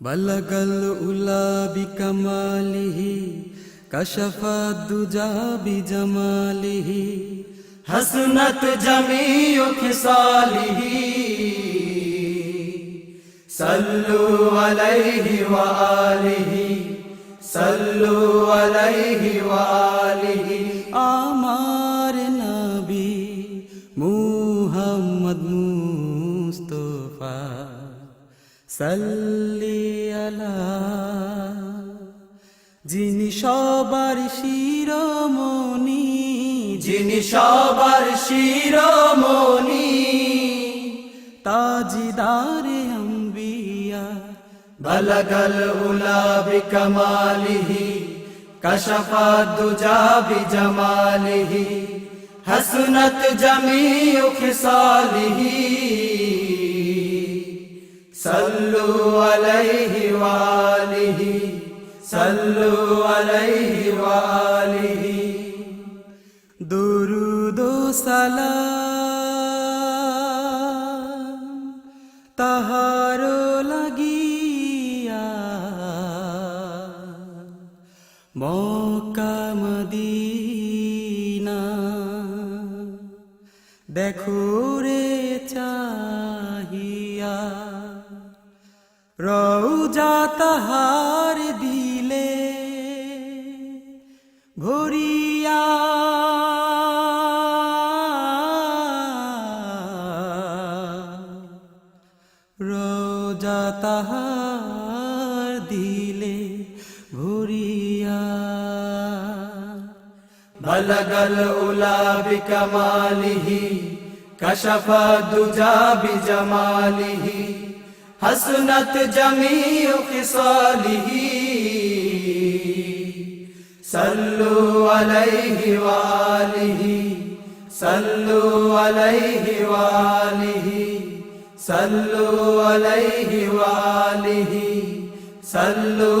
بلغ الأولى بكماله كشف الدجى بجماله حسنت جميع خصاله صلوا عليه وآله صلوا عليه وآله সাল্লিয়ালা যিনি সবার শিরোমণি, যিনি সবার শিরোমণি, তাজিদারে আম্বিয়া, বলগল উলা বিকমালিহি কশফা দুজা বিজমালিহি হসনত জমি খিসালিহি। সল্লু আলাইহি ওয়ালিহি সল্লু আলাইহি ওয়ালিহি দুরুদ সালাম তাহার লাগিয়া মক্কা মদিনা। দেখো রে চাহিয়া রৌজা তাহার দিলে ভরিয়া রৌজা তাহার দিলে ভরিয়া বলগল উলা বিকমালিহি কশফ দুজা বিজমালিহি হাসনাত জামিউ খিসালিহি। সাল্লু আলাইহি ওয়া আলিহি। সাল্লু আলাইহি ওয়া আলিহি। সাল্লু আলাইহি ওয়া আলিহি। সাল্লু